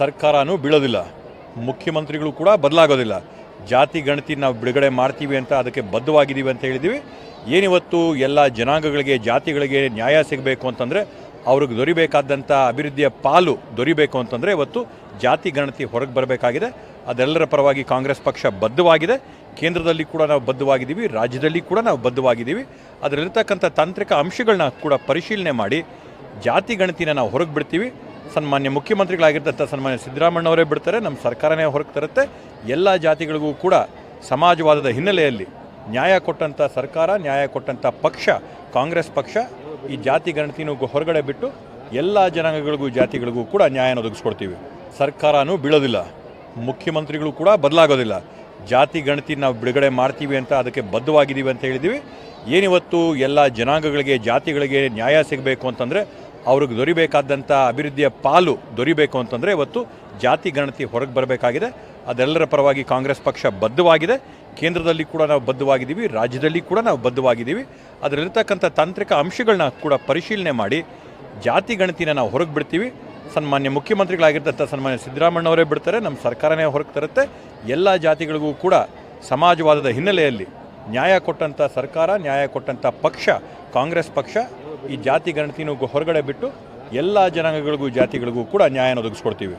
ಸರ್ಕಾರನೂ ಬೀಳೋದಿಲ್ಲ. ಮುಖ್ಯಮಂತ್ರಿಗಳು ಕೂಡ ಬದಲಾಗೋದಿಲ್ಲ. ಜಾತಿ, ಗಣತಿ ನಾವು ಬಿಡುಗಡೆ ಮಾಡ್ತೀವಿ ಅಂತ ಅದಕ್ಕೆ ಬದ್ಧವಾಗಿದ್ದೀವಿ ಅಂತ ಹೇಳಿದ್ದೀವಿ. ಏನಿವತ್ತು ಎಲ್ಲ ಜನಾಂಗಗಳಿಗೆ, ಜಾತಿಗಳಿಗೆ ನ್ಯಾಯ ಸಿಗಬೇಕು ಅಂತಂದರೆ ಅವ್ರಿಗೆ ದೊರಿಬೇಕಾದಂಥ ಅಭಿವೃದ್ಧಿಯ ಪಾಲು ದೊರಿಬೇಕು ಅಂತಂದರೆ ಇವತ್ತು ಜಾತಿ, ಗಣತಿ ಹೊರಗೆ ಬರಬೇಕಾಗಿದೆ. ಅದೆಲ್ಲರ ಪರವಾಗಿ ಕಾಂಗ್ರೆಸ್ ಪಕ್ಷ ಬದ್ಧವಾಗಿದೆ. ಕೇಂದ್ರದಲ್ಲಿ ಕೂಡ ನಾವು ಬದ್ಧವಾಗಿದ್ದೀವಿ. ರಾಜ್ಯದಲ್ಲಿ ಕೂಡ ನಾವು ಬದ್ಧವಾಗಿದ್ದೀವಿ. ಅದರಲ್ಲಿರ್ತಕ್ಕಂಥ ತಾಂತ್ರಿಕ ಅಂಶಗಳನ್ನ ಕೂಡ ಪರಿಶೀಲನೆ ಮಾಡಿ ಜಾತಿ, ಗಣತಿನ ನಾವು ಹೊರಗೆ ಬಿಡ್ತೀವಿ. ಸನ್ಮಾನ್ಯ ಮುಖ್ಯಮಂತ್ರಿಗಳಾಗಿರ್ತಂಥ ಸನ್ಮಾನ್ಯ ಸಿದ್ದರಾಮಣ್ಣವರೇ ಬಿಡ್ತಾರೆ, ನಮ್ಮ ಸರ್ಕಾರನೇ ಹೊರಗೆ ತರುತ್ತೆ. ಎಲ್ಲ ಜಾತಿಗಳಿಗೂ ಕೂಡ ಸಮಾಜವಾದದ ಹಿನ್ನೆಲೆಯಲ್ಲಿ ನ್ಯಾಯ ಕೊಟ್ಟಂಥ ಸರ್ಕಾರ, ನ್ಯಾಯ ಕೊಟ್ಟಂಥ ಪಕ್ಷ, ಕಾಂಗ್ರೆಸ್ ಪಕ್ಷ ಈ ಜಾತಿ ಗಣತಿನೂ ಹೊರಗಡೆ ಬಿಟ್ಟು ಎಲ್ಲ ಜನಾಂಗಗಳಿಗೂ ಜಾತಿಗಳಿಗೂ ಕೂಡ ನ್ಯಾಯನ ಒದಗಿಸ್ಕೊಡ್ತೀವಿ. ಸರ್ಕಾರನೂ ಬೀಳೋದಿಲ್ಲ. ಮುಖ್ಯಮಂತ್ರಿಗಳು ಕೂಡ ಬದಲಾಗೋದಿಲ್ಲ. ಜಾತಿ ಗಣತಿ ನಾವು ಬಿಡುಗಡೆ ಮಾಡ್ತೀವಿ ಅಂತ ಅದಕ್ಕೆ ಬದ್ಧವಾಗಿದ್ದೀವಿ ಅಂತ ಹೇಳಿದ್ದೀವಿ. ಏನಿವತ್ತು ಎಲ್ಲ ಜನಾಂಗಗಳಿಗೆ, ಜಾತಿಗಳಿಗೆ ನ್ಯಾಯ ಸಿಗಬೇಕು ಅಂತಂದರೆ ಅವ್ರಿಗೆ ದೊರಿಬೇಕಾದಂಥ ಅಭಿವೃದ್ಧಿಯ ಪಾಲು ದೊರಿಬೇಕು ಅಂತಂದರೆ ಇವತ್ತು ಜಾತಿ ಗಣತಿ ಹೊರಗೆ ಬರಬೇಕಾಗಿದೆ. ಅದೆಲ್ಲರ ಪರವಾಗಿ ಕಾಂಗ್ರೆಸ್ ಪಕ್ಷ ಬದ್ಧವಾಗಿದೆ. ಕೇಂದ್ರದಲ್ಲಿ ಕೂಡ ನಾವು ಬದ್ಧವಾಗಿದ್ದೀವಿ, ರಾಜ್ಯದಲ್ಲಿ ಕೂಡ ನಾವು ಬದ್ಧವಾಗಿದ್ದೀವಿ. ಅದರಲ್ಲಿರ್ತಕ್ಕಂಥ ತಾಂತ್ರಿಕ ಅಂಶಗಳನ್ನ ಕೂಡ ಪರಿಶೀಲನೆ ಮಾಡಿ ಜಾತಿ ಗಣತಿನ ನಾವು ಹೊರಗೆ ಬಿಡ್ತೀವಿ. ಸನ್ಮಾನ್ಯ ಮುಖ್ಯಮಂತ್ರಿಗಳಾಗಿರ್ತಂಥ ಸನ್ಮಾನ್ಯ ಸಿದ್ದರಾಮಣ್ಣವರೇ ಬಿಡ್ತಾರೆ. ನಮ್ಮ ಸರ್ಕಾರನೇ ಹೊರಗೆ ತರುತ್ತೆ. ಎಲ್ಲ ಜಾತಿಗಳಿಗೂ ಕೂಡ ಸಮಾಜವಾದದ ಹಿನ್ನೆಲೆಯಲ್ಲಿ ನ್ಯಾಯ ಕೊಟ್ಟಂಥ ಸರ್ಕಾರ, ನ್ಯಾಯ ಕೊಟ್ಟಂಥ ಪಕ್ಷ, ಕಾಂಗ್ರೆಸ್ ಪಕ್ಷ ಈ ಜಾತಿ ಗಣತಿನೂ ಹೊರಗಡೆ ಬಿಟ್ಟು ಎಲ್ಲ ಜನಾಂಗಗಳಿಗೂ ಜಾತಿಗಳಿಗೂ ಕೂಡ ನ್ಯಾಯನ ಒದಗಿಸ್ಕೊಡ್ತೀವಿ.